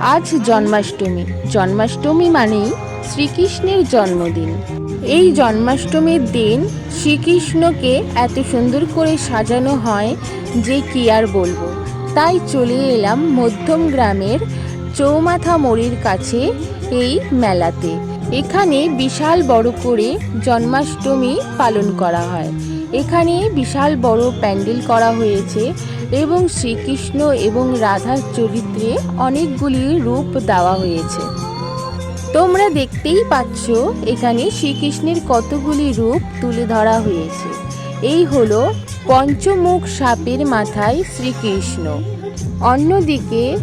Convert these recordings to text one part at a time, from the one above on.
আজ জন্মাষ্টমী। জন্মাষ্টমী মানেই শ্রীকৃষ্ণের জন্মদিন। এই জন্মাষ্টমীর দিন শ্রীকৃষ্ণকে এত সুন্দর করে সাজানো হয় যে কি আর বলব। তাই চলে এলাম মধ্যম গ্রামের চৌমাথা মোড়ের কাছে এই মেলাতে। এখানে বিশাল বড় করে জন্মাষ্টমী পালন করা হয়। এখানে বিশাল বড় প্যান্ডেল করা হয়েছে এবং শ্রীকৃষ্ণ এবং রাধার চরিত্রে অনেকগুলি রূপ দেওয়া হয়েছে। তোমরা দেখতেই পাচ্ছ, এখানে শ্রীকৃষ্ণের কতগুলি রূপ তুলে ধরা হয়েছে। এই হল পঞ্চমুখ সাপের মাথায় শ্রীকৃষ্ণ। অন্যদিকে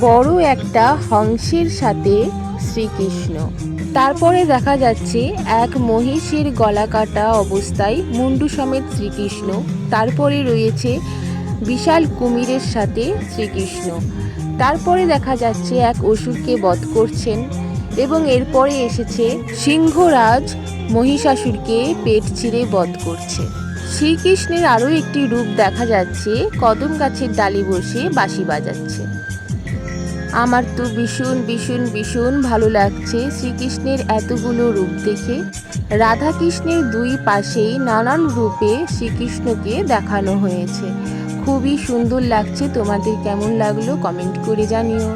বড় একটা হংসের সাথে শ্রীকৃষ্ণ। তারপরে দেখা যাচ্ছে এক মহিষের গলা কাটা অবস্থায় মুন্ডু সমেত শ্রীকৃষ্ণ। তারপরে রয়েছে বিশাল কুমিরের সাথে শ্রীকৃষ্ণ। তারপরে দেখা যাচ্ছে এক অসুরকে বধ করছেন এবং এরপরে এসেছে সিংহরাজ মহিষাসুরকে পেট চিরে বধ করছে। শ্রীকৃষ্ণের আরও একটি রূপ দেখা যাচ্ছে, কদম গাছের ডালি বসে বাঁশি বাজাচ্ছে। আমার তো ভীষণ ভীষণ ভীষণ ভালো লাগছে শ্রীকৃষ্ণের এতগুলো রূপ দেখে। রাধা কৃষ্ণের দুই পাশেই নানান রূপে শ্রীকৃষ্ণকে দেখানো হয়েছে। খুবই সুন্দর লাগছে, তোমাদের কেমন লাগল কমেন্ট করে জানিও।